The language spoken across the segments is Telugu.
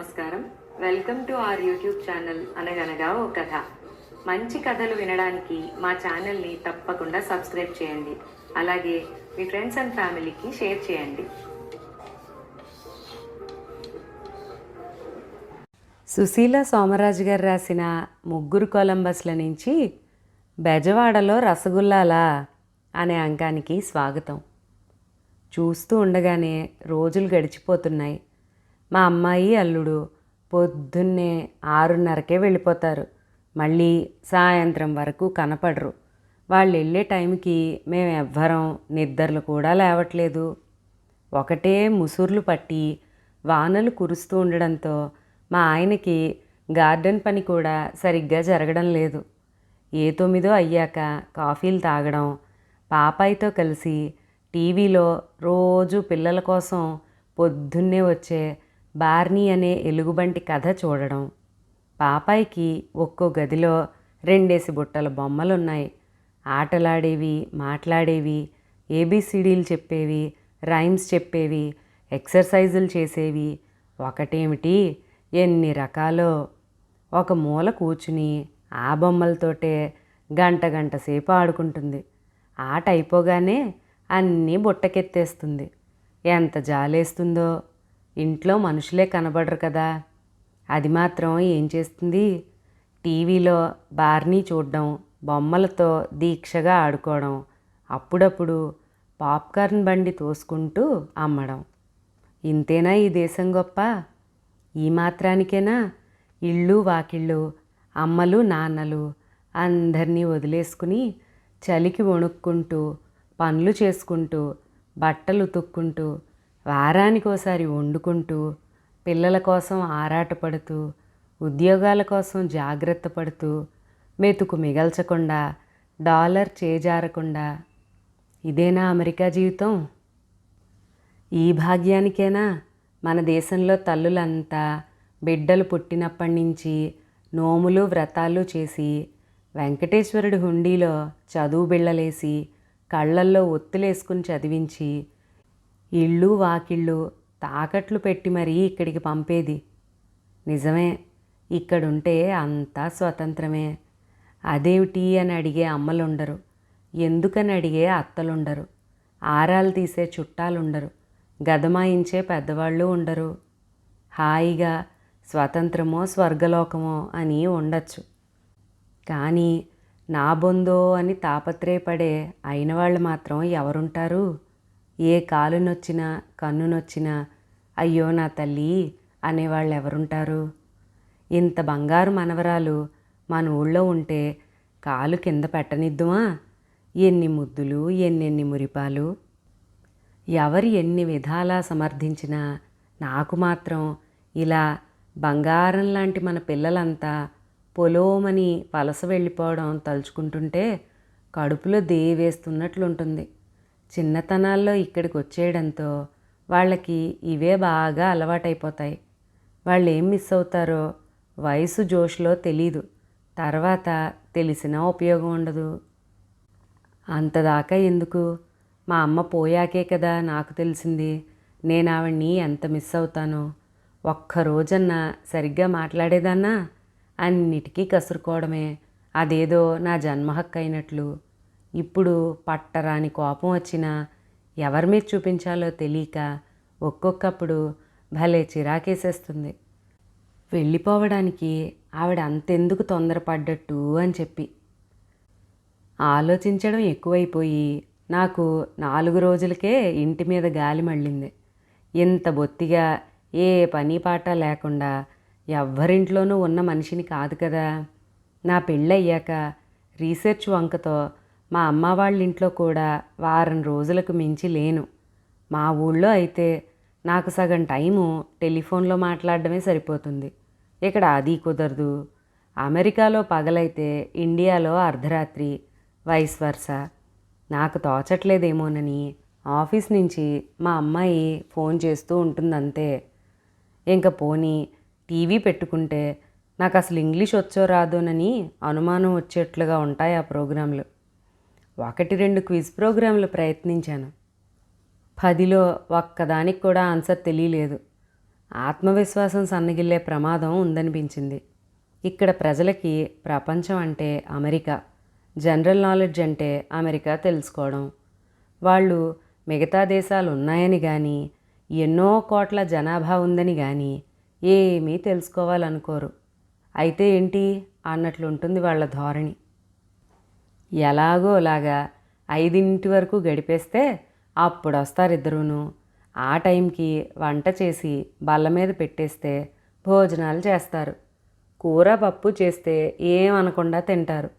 నమస్కారం. Welcome to our YouTube channel అనగనగా ఓ కథ. మంచి కథలు వినడానికి మా ఛానల్ని తప్పకుండా సబ్స్క్రైబ్ చేయండి. అలాగే మీ ఫ్రెండ్స్ అండ్ ఫ్యామిలీకి షేర్ చేయండి. సుశీల సోమరాజు గారు రాసిన ముగ్గురు కొలంబస్ల నుంచి బెజవాడలో రసగుల్లాలా అనే అంకానికి స్వాగతం. చూస్తూ ఉండగానే రోజులు గడిచిపోతున్నాయి. మా అమ్మాయి అల్లుడు పొద్దున్నే ఆరున్నరకే వెళ్ళిపోతారు. మళ్ళీ సాయంత్రం వరకు కనపడరు. వాళ్ళు వెళ్ళే టైంకి మేము ఎవ్వరం నిద్రలు కూడా లేవట్లేదు. ఒకటే ముసుర్లు పట్టి వానలు కురుస్తూ ఉండడంతో మా ఆయనకి గార్డెన్ పని కూడా సరిగ్గా జరగడం లేదు. ఏ తొమ్మిదో అయ్యాక కాఫీలు తాగడం పాపాయితో కలిసి టీవీలో రోజు పిల్లల కోసం పొద్దున్నే వచ్చే బార్నీ అనే ఎలుగుబంటి కథ చూడడం. పాపాయికి ఒక్కో గదిలో రెండేసి బుట్టల బొమ్మలున్నాయి. ఆటలాడేవి మాట్లాడేవి ఏబీసీడీలు చెప్పేవి రైమ్స్ చెప్పేవి ఎక్సర్సైజులు చేసేవి. ఒకటేమిటి? ఎన్ని రకాలో. ఒక మూల కూర్చుని ఆ బొమ్మలతోటే గంట గంట సేపు ఆడుకుంటుంది. ఆట అయిపోగానే అన్నీ బుట్టకెత్తేస్తుంది. ఎంత జాలేస్తుందో. ఇంట్లో మనుషులే కనబడరు కదా. అది మాత్రం ఏం చేస్తుంది? టీవీలో బార్నీ చూడడం బొమ్మలతో దీక్షగా ఆడుకోవడం అప్పుడప్పుడు పాప్కార్న్ బండి తోసుకుంటూ అమ్మడం. ఇంతేనా ఈ దేశం గొప్ప? ఈ మాత్రానికేనా? ఇళ్ళు వాకిళ్ళు అమ్మలు నాన్నలు అందరినీ వదిలేసుకుని చలికి వణుక్కుంటూ పనులు చేసుకుంటూ బట్టలు ఉతుక్కుంటూ వారానికోసారి వండుకుంటూ పిల్లల కోసం ఆరాటపడుతూ ఉద్యోగాల కోసం జాగ్రత్త పడుతూ మెతుకు మిగల్చకుండా డాలర్ చేజారకుండా. ఇదేనా అమెరికా జీవితం? ఈ భాగ్యానికేనా? మన దేశంలో తల్లులంతా బిడ్డలు పుట్టినప్పటి నుంచి నోములు వ్రతాలు చేసి వెంకటేశ్వరుడి హుండీలో చదువు బిళ్ళలేసి కళ్ళల్లో ఒత్తులేసుకుని చదివించి ఇళ్ళు వాకిళ్ళు తాకట్లు పెట్టి మరీ ఇక్కడికి పంపేది. నిజమే ఇక్కడుంటే అంతా స్వతంత్రమే. అదేమిటి అని అడిగే అమ్మలుండరు. ఎందుకని అడిగే అత్తలుండరు. ఆరాలు తీసే చుట్టాలుండరు. గదమాయించే పెద్దవాళ్ళు ఉండరు. హాయిగా స్వతంత్రమో స్వర్గలోకమో అని ఉండొచ్చు. కానీ నా బొందో అని తాపత్రయపడే అయిన వాళ్ళు మాత్రం ఎవరుంటారు? ఏ కాలు నొచ్చినా కన్ను నొచ్చినా అయ్యో నా తల్లి అనేవాళ్ళు ఎవరుంటారు ఇంత బంగారు మనవరాలు మన ఊళ్ళో ఉంటే కాలు కింద పెట్టనిద్దుమా? ఎన్ని ముద్దులు ఎన్నెన్ని మురిపాలు? ఎవరు ఎన్ని విధాలా సమర్థించినా నాకు మాత్రం ఇలా బంగారం లాంటి మన పిల్లలంతా పొలోమని వలస వెళ్ళిపోవడం తలుచుకుంటుంటే కడుపులో దేవేస్తున్నట్లుంటుంది. చిన్నతనాల్లో ఇక్కడికి వచ్చేయడంతో వాళ్ళకి ఇవే బాగా అలవాటైపోతాయి. వాళ్ళు ఏం మిస్ అవుతారో వయసు జోష్లో తెలీదు. తర్వాత తెలిసినా ఉపయోగం ఉండదు. అంతదాకా ఎందుకు? మా అమ్మ పోయాకే కదా నాకు తెలిసింది. నేను ఆవిడ్ని ఎంత మిస్ అవుతానో. ఒక్కరోజన్నా సరిగ్గా మాట్లాడేదన్నా? అన్నిటికీ కసురుకోవడమే. అదేదో నా జన్మ హక్కు అయినట్లు ఇప్పుడు పట్టరాని కోపం వచ్చినా ఎవరి మీద చూపించాలో తెలియక ఒక్కొక్కప్పుడు భలే చిరాకేసేస్తుంది. వెళ్ళిపోవడానికి ఆవిడ అంతెందుకు తొందరపడ్డట్టు అని చెప్పి. ఆలోచించడం ఎక్కువైపోయి నాకు నాలుగు రోజులకే ఇంటి మీద గాలి మళ్ళింది. ఇంత బొత్తిగా ఏ పని పాట లేకుండా ఎవ్వరింట్లోనూ ఉన్న మనిషిని కాదు కదా. నా పెళ్ళయ్యాక రీసెర్చ్ వంకతో మా అమ్మ వాళ్ళ ఇంట్లో కూడా వారం రోజులకు మించి లేను. మా ఊళ్ళో అయితే నాకు సగం టైము టెలిఫోన్లో మాట్లాడడమే సరిపోతుంది. ఇక్కడ అది కుదరదు. అమెరికాలో పగలైతే ఇండియాలో అర్ధరాత్రి వైస్ వర్స. నాకు తోచట్లేదేమోనని ఆఫీస్ నుంచి మా అమ్మాయి ఫోన్ చేస్తూ ఉంటుందంతే. ఇంకా పోనీ టీవీ పెట్టుకుంటే నాకు అసలు ఇంగ్లీష్ వచ్చో రాదోనని అనుమానం వచ్చేట్లుగా ఉంటాయి ఆ ప్రోగ్రాంలు. ఒకటి రెండు క్విజ్ ప్రోగ్రాంలు ప్రయత్నించాను. పదిలో ఒక్కదానికి కూడా ఆన్సర్ తెలియలేదు. ఆత్మవిశ్వాసం సన్నగిల్లే ప్రమాదం ఉందనిపించింది. ఇక్కడ ప్రజలకి ప్రపంచం అంటే అమెరికా జనరల్ నాలెడ్జ్ అంటే అమెరికా తెలుసుకోవడం. వాళ్ళు మిగతా దేశాలు ఉన్నాయని కానీ ఎన్నో కోట్ల జనాభా ఉందని కానీ ఏమీ తెలుసుకోవాలనుకోరు. అయితే ఏంటి? అన్నట్లుంటుంది వాళ్ళ ధోరణి. ఎలాగోలాగా ఐదింటి వరకు గడిపేస్తే అప్పుడు వస్తారు ఇద్దరును ఆ టైంకి వంట చేసి బల్ల మీద పెట్టేస్తే భోజనాలు చేస్తారు. కూర పప్పు చేస్తే ఏమనకుండా తింటారు.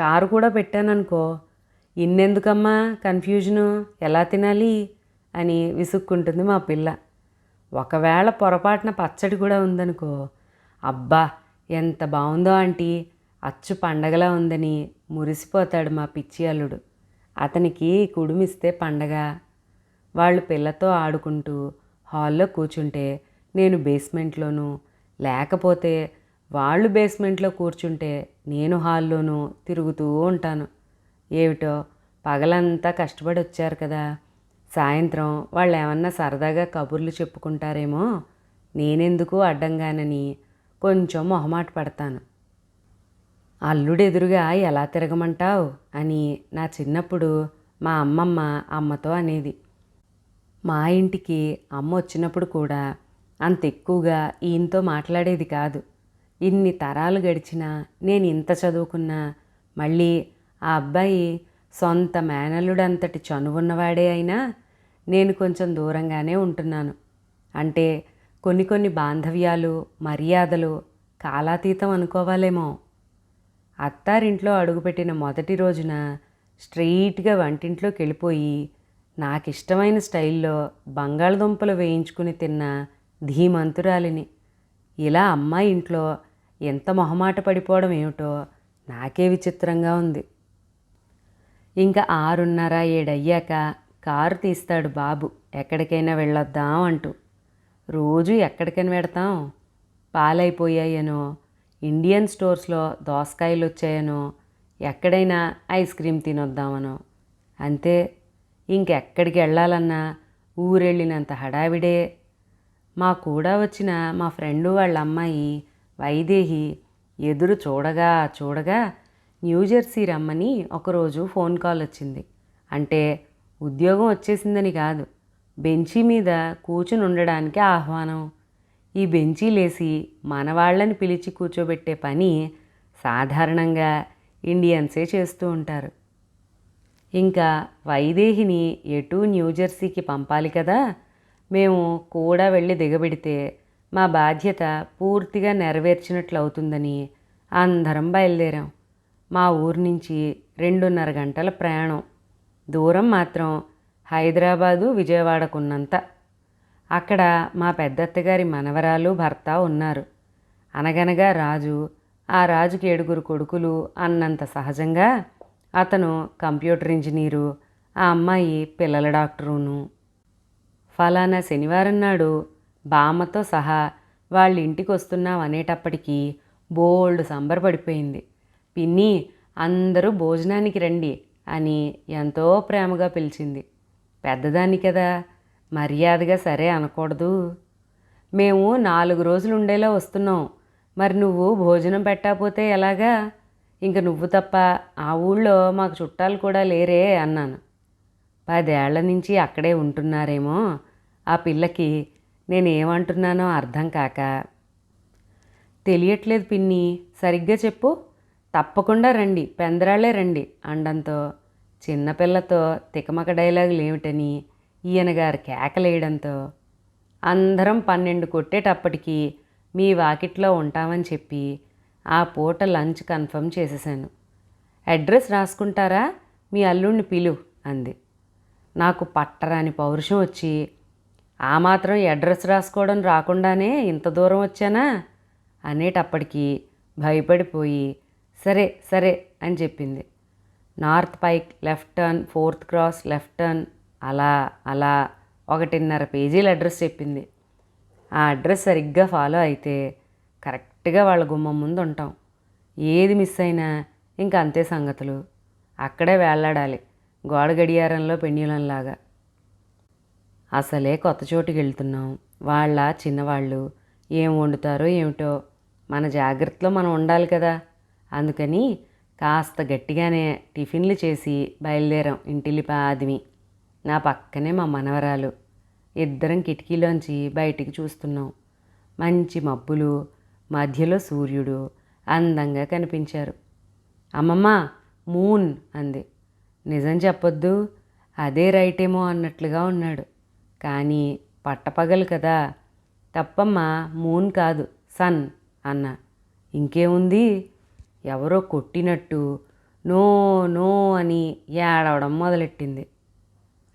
చారు కూడా పెట్టాననుకో. ఇన్నెందుకమ్మా కన్ఫ్యూజను? ఎలా తినాలి? అని విసుక్కుంటుంది మా పిల్ల. ఒకవేళ పొరపాటున పచ్చడి కూడా ఉందనుకో అబ్బా ఎంత బాగుందో ఆంటీ. అచ్చు పండగలా ఉందని మురిసిపోతాడు మా పిచ్చి అల్లుడు. అతనికి కుడుమిస్తే పండగ. వాళ్ళు పిల్లతో ఆడుకుంటూ హాల్లో కూర్చుంటే నేను బేస్మెంట్లోనూ లేకపోతే వాళ్ళు బేస్మెంట్లో కూర్చుంటే నేను హాల్లోనూ తిరుగుతూ ఉంటాను. ఏమిటో పగలంతా కష్టపడి వచ్చారు కదా. సాయంత్రం వాళ్ళు ఏమన్నా సరదాగా కబుర్లు చెప్పుకుంటారేమో నేనెందుకు అడ్డంగానని కొంచెం మొహమాట పడతాను. అల్లుడు ఎదురుగా ఎలా తిరగమంటావు? అని నా చిన్నప్పుడు మా అమ్మమ్మ అమ్మతో అనేది. మా ఇంటికి అమ్మ వచ్చినప్పుడు కూడా అంత ఎక్కువగా ఈయనతో మాట్లాడేది కాదు. ఇన్ని తరాలు గడిచినా నేను ఇంత చదువుకున్నా మళ్ళీ ఆ అబ్బాయి సొంత మేనల్లుడంతటి చనువున్నవాడే అయినా నేను కొంచెం దూరంగానే ఉంటున్నాను. అంటే కొన్ని కొన్ని బాంధవ్యాలు మర్యాదలు కాలాతీతం అనుకోవాలేమో. అత్తారింట్లో అడుగుపెట్టిన మొదటి రోజున స్ట్రెయిట్గా వంటింట్లోకి వెళ్ళిపోయి నాకు ఇష్టమైన స్టైల్లో బంగాళదుంపలు వేయించుకుని తిన్న ధీమంతురాలిని. ఇలా అమ్మాయి ఇంట్లో ఎంత మొహమాట పడిపోవడం ఏమిటో నాకే విచిత్రంగా ఉంది. ఇంకా ఆరున్నర ఏడయ్యాక కారు తీస్తాడు బాబు ఎక్కడికైనా వెళ్ళొద్దాం అంటూ. రోజు ఎక్కడికైనా పెడతాం పాలైపోయాయనో ఇండియన్ స్టోర్స్లో దోసకాయలు వచ్చాయనో ఎక్కడైనా ఐస్ క్రీమ్ తినొద్దామనో. అంతే ఇంకెక్కడికి వెళ్ళాలన్నా ఊరెళ్ళినంత హడావిడే. మా కూడా వచ్చిన మా ఫ్రెండు వాళ్ళ అమ్మాయి వైదేహి ఎదురు చూడగా చూడగా న్యూజెర్సీ రమ్మని ఒకరోజు ఫోన్ కాల్ వచ్చింది. అంటే ఉద్యోగం వచ్చేసిందని కాదు బెంచి మీద కూర్చుని ఉండడానికి ఆహ్వానం. ఈ బెంచీలేసి మనవాళ్ళని పిలిచి కూర్చోబెట్టే పని సాధారణంగా ఇండియన్సే చేస్తూ ఉంటారు. ఇంకా వైదేహిని ఎటు న్యూజెర్సీకి పంపాలి కదా? మేము కూడా వెళ్ళి దిగబెడితే మా బాధ్యత పూర్తిగా నెరవేర్చినట్లు అవుతుందని అందరం బయలుదేరాం. మా ఊరు నుంచి రెండున్నర గంటల ప్రయాణం. దూరం మాత్రం హైదరాబాదు విజయవాడకున్నంత. అక్కడ మా పెద్దత్తగారి మనవరాలు భర్త ఉన్నారు. అనగనగా రాజు ఆ రాజుకి ఏడుగురు కొడుకులు అన్నంత సహజంగా అతను కంప్యూటర్ ఇంజనీరు ఆ అమ్మాయి పిల్లల డాక్టరును. ఫలానా శనివారం నాడు బామ్మతో సహా వాళ్ళ ఇంటికి వస్తున్నాం అనేటప్పటికీ బోల్డ్ సంబరపడిపోయింది పిన్ని అందరూ భోజనానికి రండి అని ఎంతో ప్రేమగా పిలిచింది. పెద్దదాన్ని కదా మర్యాదగా సరే అనకూడదు. మేము నాలుగు రోజులు ఉండేలా వస్తున్నాం. మరి నువ్వు భోజనం పెట్టకపోతే ఎలాగా? ఇంక నువ్వు తప్ప ఆ ఊళ్ళో మాకు చుట్టాలు కూడా లేరే అన్నాను. పదేళ్ళ నుంచి అక్కడే ఉంటున్నారేమో ఆ పిల్లకి నేనేమంటున్నానో అర్థం కాక. తెలియట్లేదు పిన్ని సరిగ్గా చెప్పు. తప్పకుండా రండి పెందరాళ్ళే రండి అండంతో. చిన్నపిల్లతో తికమక డైలాగులు ఏమిటని ఈయన గారు కేకలేయడంతో అందరం పన్నెండు కొట్టేటప్పటికి మీ వాకిట్లో ఉంటామని చెప్పి ఆ పూట లంచ్ కన్ఫర్మ్ చేసేసాను అడ్రస్ రాసుకుంటారా? మీ అల్లుడిని పిలు అంది. నాకు పట్టరాని పౌరుషం వచ్చి ఆ మాత్రం అడ్రస్ రాసుకోవడం రాకుండానే ఇంత దూరం వచ్చానా? అనేటప్పటికీ భయపడిపోయి సరే సరే అని చెప్పింది. North pike left turn fourth cross left turn అలా అలా ఒకటిన్నర పేజీల అడ్రస్ చెప్పింది. ఆ అడ్రస్ సరిగ్గా ఫాలో అయితే కరెక్ట్గా వాళ్ళ గుమ్మం ముందు ఉంటాం. ఏది మిస్ అయినా ఇంకా అంతే సంగతులు. అక్కడే వేళ్ళాడాలి గోడ గడియారంలో పెండ్యులంలాగా. అసలే కొత్త చోటుకి వెళ్తున్నాం. వాళ్ళ చిన్నవాళ్ళు ఏం వండుతారో ఏమిటో మన జాగ్రత్తలో మనం ఉండాలి కదా. అందుకని కాస్త గట్టిగానే టిఫిన్లు చేసి బయలుదేరాం ఇంటిల్లిపాదిమి నా పక్కనే మా మనవరాలు. ఇద్దరం కిటికీలోంచి బయటికి చూస్తున్నాం. మంచి మబ్బులు మధ్యలో సూర్యుడు అందంగా కనిపించారు. అమ్మమ్మ మూన్ అంది. నిజం చెప్పొద్దు అదే రైటేమో అన్నట్లుగా ఉన్నాడు. కానీ పట్టపగలు కదా. తప్పమ్మా మూన్ కాదు సన్ అన్న. ఇంకేముంది? ఎవరో కొట్టినట్టు నో నో అని ఏడవడం మొదలెట్టింది.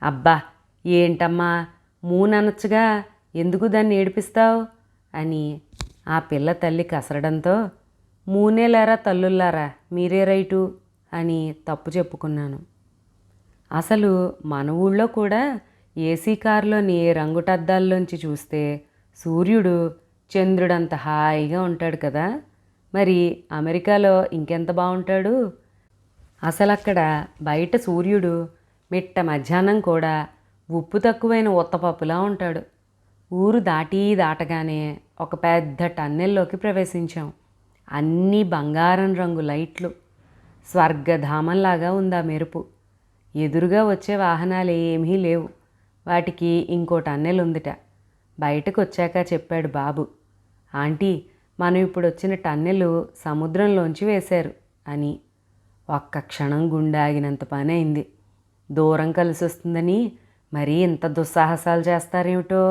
అబ్బా ఏంటమ్మా? మూన్ అనొచ్చుగా ఎందుకు దాన్ని ఏడిపిస్తావు? అని ఆ పిల్ల తల్లి కసరడంతో మూనేలారా తల్లుల్లారా మీరే రైటు అని తప్పు చెప్పుకున్నాను. అసలు మన ఊళ్ళో కూడా ఏసీ కారులోని రంగుటద్దాల్లోంచి చూస్తే సూర్యుడు చంద్రుడంత హాయిగా ఉంటాడు కదా? మరి అమెరికాలో ఇంకెంత బాగుంటాడు అసలు అక్కడ బయట సూర్యుడు మిట్ట మధ్యాహ్నం కూడా ఉప్పు తక్కువైన ఉత్తపప్పులా ఉంటాడు. ఊరు దాటి దాటగానే ఒక పెద్ద టన్నెల్లోకి ప్రవేశించాం. అన్నీ బంగారం రంగు లైట్లు. స్వర్గధామంలాగా ఉందా మెరుపు. ఎదురుగా వచ్చే వాహనాలు ఏమీ లేవు. వాటికి ఇంకో టన్నెల్ ఉందిట. బయటకు వచ్చాక చెప్పాడు బాబు. ఆంటీ మనం ఇప్పుడు వచ్చిన టన్నెలు సముద్రంలోంచి వేశారు అని. ఒక్క క్షణం గుండె ఆగినంత పని అయింది దూరం కలిసి వస్తుందని మరీ ఇంత దుస్సాహసాలు చేస్తారేమిటో?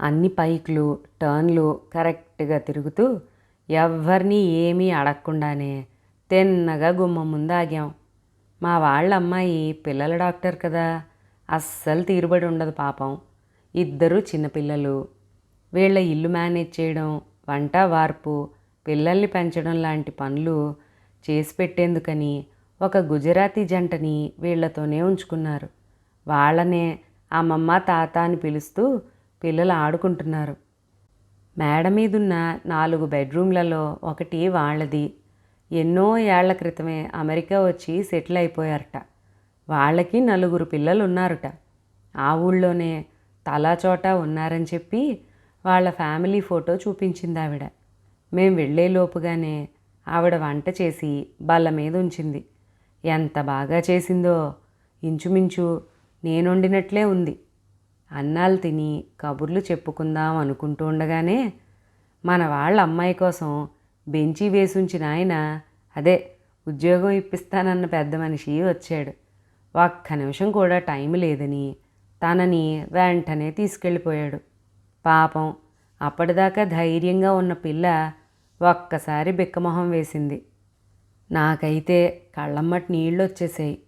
అన్ని పైకులు టర్న్లు కరెక్ట్గా తిరుగుతూ ఎవరిని ఏమీ అడగకుండానే తిన్నగా గుమ్మం ముందు ఆగాం. మా వాళ్ళ అమ్మాయి పిల్లల డాక్టర్ కదా అస్సలు తీరుబడి ఉండదు పాపం. ఇద్దరు చిన్నపిల్లలు వీళ్ళ ఇల్లు మేనేజ్ చేయడం వంట వార్పు పిల్లల్ని పెంచడం లాంటి పనులు చేసి పెట్టేందుకని ఒక గుజరాతీ జంటని వీళ్ళతోనే ఉంచుకున్నారు. వాళ్ళనే అమ్మమ్మ తాత అని పిలుస్తూ పిల్లలు ఆడుకుంటున్నారు. మేడ మీదున్న నాలుగు బెడ్రూమ్లలో ఒకటి వాళ్ళది. ఎన్నో ఏళ్ళ క్రితమే అమెరికా వచ్చి సెటిల్ అయిపోయారట. వాళ్ళకి నలుగురు పిల్లలు ఉన్నారట ఆ ఊళ్ళోనే తలా చోట ఉన్నారని చెప్పి వాళ్ళ ఫ్యామిలీ ఫోటో చూపించింది ఆవిడ మేం వెళ్ళేలోపుగానే ఆవిడ వంట చేసి బల్ల మీద ఉంచింది. ఎంత బాగా చేసిందో. ఇంచుమించు నేను వండినట్లే ఉంది. అన్నాలు తిని కబుర్లు చెప్పుకుందాం అనుకుంటూ ఉండగానే మన వాళ్ళ అమ్మాయి కోసం బెంచి వేసుంచిన ఆయన అదే ఉద్యోగం ఇప్పిస్తానన్న పెద్ద మనిషి వచ్చాడు. ఒక్క నిమిషం కూడా టైం లేదని తనని వెంటనే తీసుకెళ్ళిపోయాడు. పాపం అప్పటిదాకా ధైర్యంగా ఉన్న పిల్ల ఒక్కసారి బిక్కమొహం వేసింది. నాకైతే కళ్ళమ్మటి నీళ్ళు వచ్చేసాయి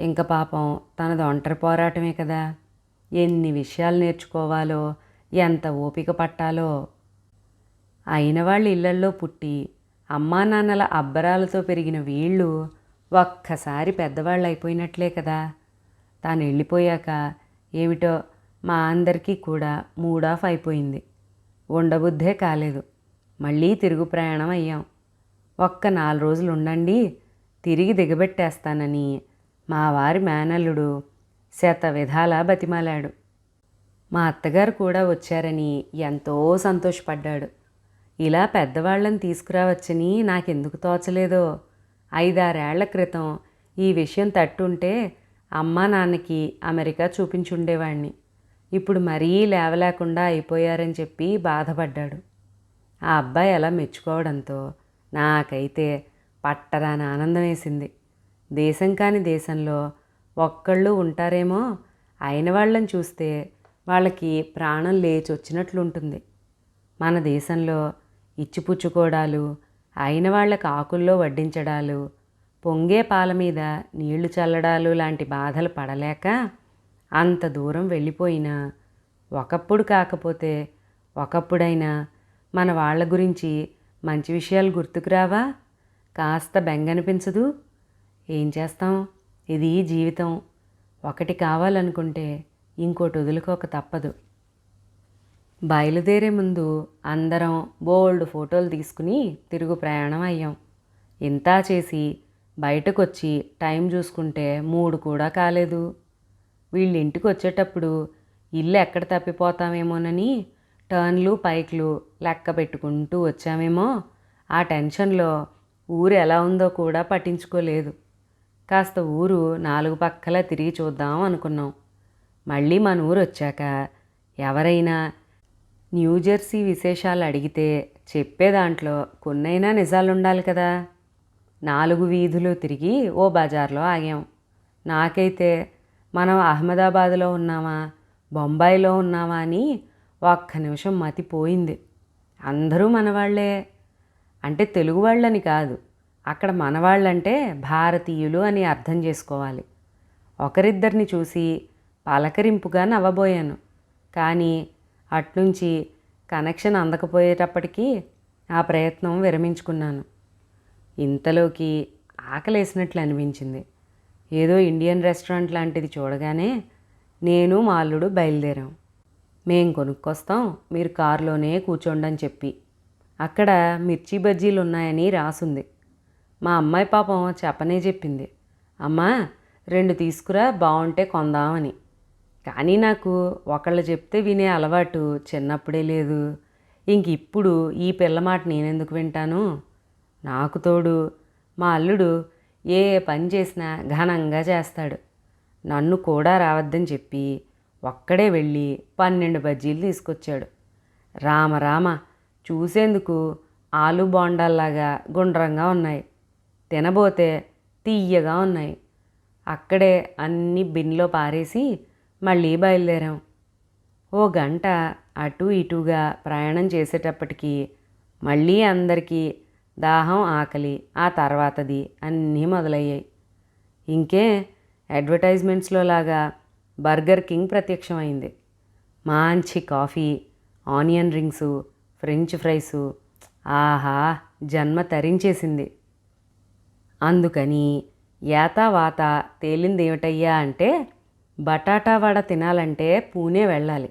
ఇంక పాపం తనది ఒంటరి పోరాటమే కదా. ఎన్ని విషయాలు నేర్చుకోవాలో ఎంత ఓపిక పట్టాలో. అయిన వాళ్ళ ఇళ్ళల్లో పుట్టి అమ్మా నాన్నల అబ్బరాలతో పెరిగిన వీళ్ళు ఒక్కసారి పెద్దవాళ్ళు అయిపోయినట్లే కదా. తాను వెళ్ళిపోయాక ఏమిటో మా అందరికీ కూడా మూడ్ ఆఫ్ అయిపోయింది. ఉండబుద్ధే కాలేదు. మళ్ళీ తిరుగు ప్రయాణం అయ్యాం. ఒక్క నాలుగు రోజులు ఉండండి తిరిగి దిగబెట్టేస్తానని మా వారి మేనల్లుడు శత విధాలా బతిమాలాడు. మా అత్తగారు కూడా వచ్చారని ఎంతో సంతోషపడ్డాడు. ఇలా పెద్దవాళ్ళని తీసుకురావచ్చని నాకెందుకు తోచలేదో? ఐదారేళ్ళ క్రితం ఈ విషయం తట్టుంటే అమ్మా నాన్నకి అమెరికా చూపించుండేవాణ్ణి. ఇప్పుడు మరీ లేవలేకుండా అయిపోయారని చెప్పి బాధపడ్డాడు. ఆ అబ్బాయి అలా మెచ్చుకోవడంతో నాకైతే పట్టరాని ఆనందం వేసింది దేశం కాని దేశంలో ఒక్కళ్ళు ఉంటారేమో అయిన వాళ్ళని చూస్తే వాళ్ళకి ప్రాణం లేచి వచ్చినట్లుంటుంది మన దేశంలో ఇచ్చిపుచ్చుకోవడాలు అయిన వాళ్ళకి ఆకుల్లో వడ్డించడాలు పొంగే పాల మీద నీళ్ళు చల్లడాలు లాంటి బాధలు పడలేక అంత దూరం వెళ్ళిపోయినా ఒకప్పుడు కాకపోతే ఒకప్పుడైనా మన వాళ్ళ గురించి మంచి విషయాలు గుర్తుకురావా కాస్త బెంగనిపించదు. ఏం చేస్తాం? ఇది జీవితం. ఒకటి కావాలనుకుంటే ఇంకోటి వదులుకోక తప్పదు. బయలుదేరే ముందు అందరం బోల్డ్ ఫోటోలు తీసుకుని తిరుగు ప్రయాణం అయ్యాం. ఇంతా చేసి బయటకు వచ్చి టైం చూసుకుంటే మూడు కూడా కాలేదు. వీళ్ళ ఇంటికి వచ్చేటప్పుడు ఇల్లు ఎక్కడ తప్పిపోతామేమోనని టర్న్లు పైక్లు లెక్క పెట్టుకుంటూ వచ్చామేమో. ఆ టెన్షన్లో ఊరు ఎలా ఉందో కూడా పట్టించుకోలేదు. కాస్త ఊరు నాలుగు పక్కల తిరిగి చూద్దాం అనుకున్నాం. మళ్ళీ మన ఊరు వచ్చాక ఎవరైనా న్యూజెర్సీ విశేషాలు అడిగితే చెప్పే దాంట్లో కొన్నైనా నిజాలుండాలి కదా. నాలుగు వీధులు తిరిగి ఓ బజార్లో ఆగాం. నాకైతే మనం అహ్మదాబాద్లో ఉన్నామా బొంబాయిలో ఉన్నామా అని ఒక్క నిమిషం మతిపోయింది. అందరూ మనవాళ్ళే. అంటే తెలుగు వాళ్ళని కాదు. అక్కడ మనవాళ్ళంటే భారతీయులు అని అర్థం చేసుకోవాలి. ఒకరిద్దరిని చూసి పలకరింపుగా నవ్వబోయాను. కానీ అట్నుంచి కనెక్షన్ అందకపోయేటప్పటికీ ఆ ప్రయత్నం విరమించుకున్నాను. ఇంతలోకి ఆకలేసినట్లు అనిపించింది. ఏదో ఇండియన్ రెస్టారెంట్ లాంటిది చూడగానే నేను మా అల్లుడు బయలుదేరాం. మేం కొనుక్కొస్తాం మీరు కారులోనే కూర్చోండి అని చెప్పి. అక్కడ మిర్చి బజ్జీలు ఉన్నాయని రాసుంది. మా అమ్మాయి పాపం చెప్పనే చెప్పింది. అమ్మా రెండు తీసుకురా బాగుంటే కొందామని. కానీ నాకు ఒకళ్ళు చెప్తే వినే అలవాటు చిన్నప్పుడే లేదు. ఇంక ఇప్పుడు ఈ పిల్ల మాట నేనెందుకు వింటాను? నాకు తోడు. మా అల్లుడు ఏ పని చేసినా ఘనంగా చేస్తాడు. నన్ను కూడా రావద్దని చెప్పి ఒక్కడే వెళ్ళి పన్నెండు బజ్జీలు తీసుకొచ్చాడు. రామ రామ చూసేందుకు ఆలు బోండాల్లాగా గుండ్రంగా ఉన్నాయి. తినబోతే తీయగా ఉన్నాయి. అక్కడే అన్ని బిన్లో పారేసి మళ్ళీ బయలుదేరాం. ఓ గంట అటు ఇటుగా ప్రయాణం చేసేటప్పటికి మళ్ళీ అందరికీ దాహం ఆకలి ఆ తర్వాతది అన్నీ మొదలయ్యాయి. ఇంకే అడ్వర్టైజ్మెంట్స్లో లాగా బర్గర్ కింగ్ ప్రత్యక్షమైంది. మంచి coffee onion rings French fries. ఆహా జన్మ తరించేసింది. అందుకని యాతావాత తేలింది ఏమిటయ్యా అంటే బటాటా వడ తినాలంటే పూణే వెళ్ళాలి.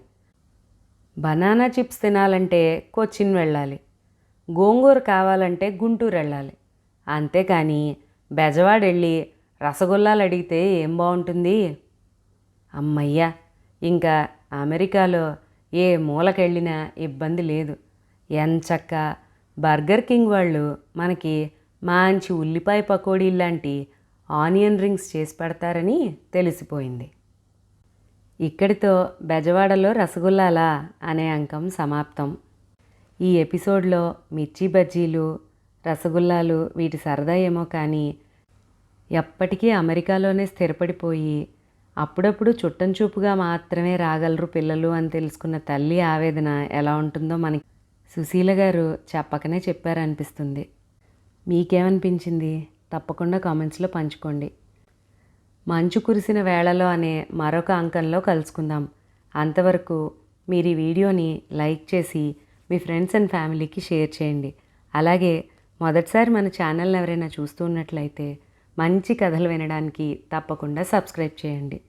బనానా చిప్స్ తినాలంటే కొచ్చిన్ వెళ్ళాలి. గోంగూర కావాలంటే గుంటూరు వెళ్ళాలి. అంతేకాని బెజవాడ వెళ్ళి రసగుల్లాలు అడిగితే ఏం బాగుంటుంది అమ్మయ్యా ఇంకా అమెరికాలో ఏ మూలకెళ్ళినా ఇబ్బంది లేదు. ఎంచక్క. బర్గర్ కింగ్ వాళ్ళు మనకి మంచి ఉల్లిపాయ పకోడీ లాంటి ఆనియన్ రింగ్స్ చేసి పెడతారని తెలిసిపోయింది. ఇక్కడితో బెజవాడలో రసగుల్లాలా అనే అంకం సమాప్తం. ఈ ఎపిసోడ్లో మిర్చి బజ్జీలు రసగుల్లాలు వీటి సరదా ఏమో కానీ ఎప్పటికీ అమెరికాలోనే స్థిరపడిపోయి అప్పుడప్పుడు చుట్టం చూపుగా మాత్రమే రాగలరు పిల్లలు అని తెలుసుకున్న తల్లి ఆవేదన ఎలా ఉంటుందో మనకి సుశీల గారు చెప్పకనే చెప్పారనిపిస్తుంది. మీకేమనిపించింది? తప్పకుండా కామెంట్స్లో పంచుకోండి. మంచు కురిసిన వేళలో అనే మరొక అంకంలో కలుసుకుందాం. అంతవరకు మీరు ఈ వీడియోని లైక్ చేసి మీ ఫ్రెండ్స్ అండ్ ఫ్యామిలీకి షేర్ చేయండి. అలాగే మొదటిసారి మన ఛానల్ని ఎవరైనా చూస్తూ ఉన్నట్లయితే మంచి కథలు వినడానికి తప్పకుండా సబ్స్క్రైబ్ చేయండి.